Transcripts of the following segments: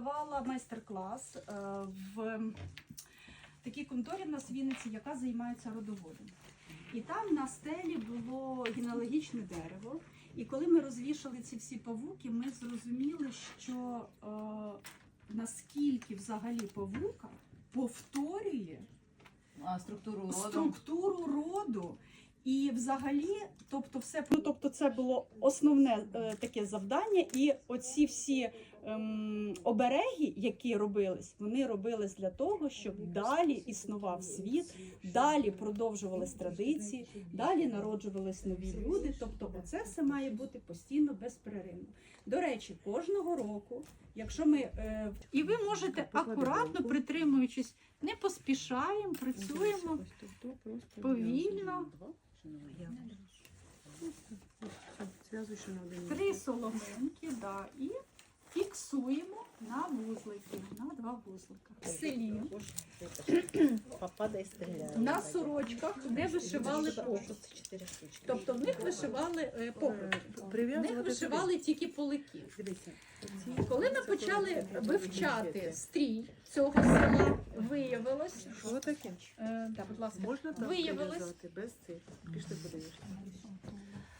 давала майстер-клас е, в такій конторі в нас в Вінниці, яка займається родоводом. І там на стелі було генеалогічне дерево. І коли ми розвішали ці всі павуки, ми зрозуміли, що е, наскільки взагалі павука повторює А структуру роду. структуру роду. І взагалі, тобто, все ну, тобто, це було основне е, таке завдання, і оці всі ем, обереги, які робились, вони робились для того, щоб далі існував світ, далі продовжувались традиції, далі народжувались нові люди. Тобто, оце все має бути постійно безперервно. До речі, кожного року, якщо ми е, і ви можете акуратно притримуючись, не поспішаємо, працюємо повільно. Зв'язуєш на один. Три соломинки, да, і фіксуємо на вузлики, на два вузлика. Селі Попадай, стріляй. на сорочках не вишивали пошук. Тобто в них вишивали е, покрити. В них вишивали тільки полики. Коли ми почали вивчати стрій цього села, виявилось, Що таке? е, да, будь ласка, Можна так Виявилось- без цих. Подивишся.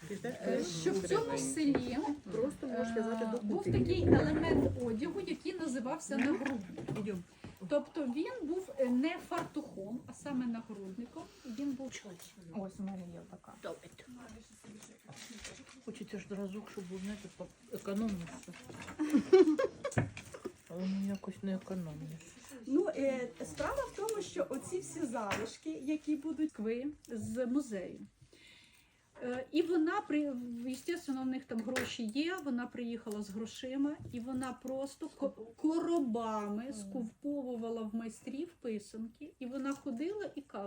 Пішли, е, що в цьому селі Просто можеш в'язати е, до був такий елемент одягу, який називався нагрудник. Тобто він був е, не фартухом, а саме нагрудником. І він був ось у мене є така. Хочеться ж зразок, щоб був знаєте, економніше. Але ну якось не економніше. Ну е, справа в тому, що оці всі залишки, які будуть кви з музею. Е, І вона при звісно, в них там гроші є. Вона приїхала з грошима, і вона просто ко- коробами сковповувала в майстрів писанки, і вона ходила і казала.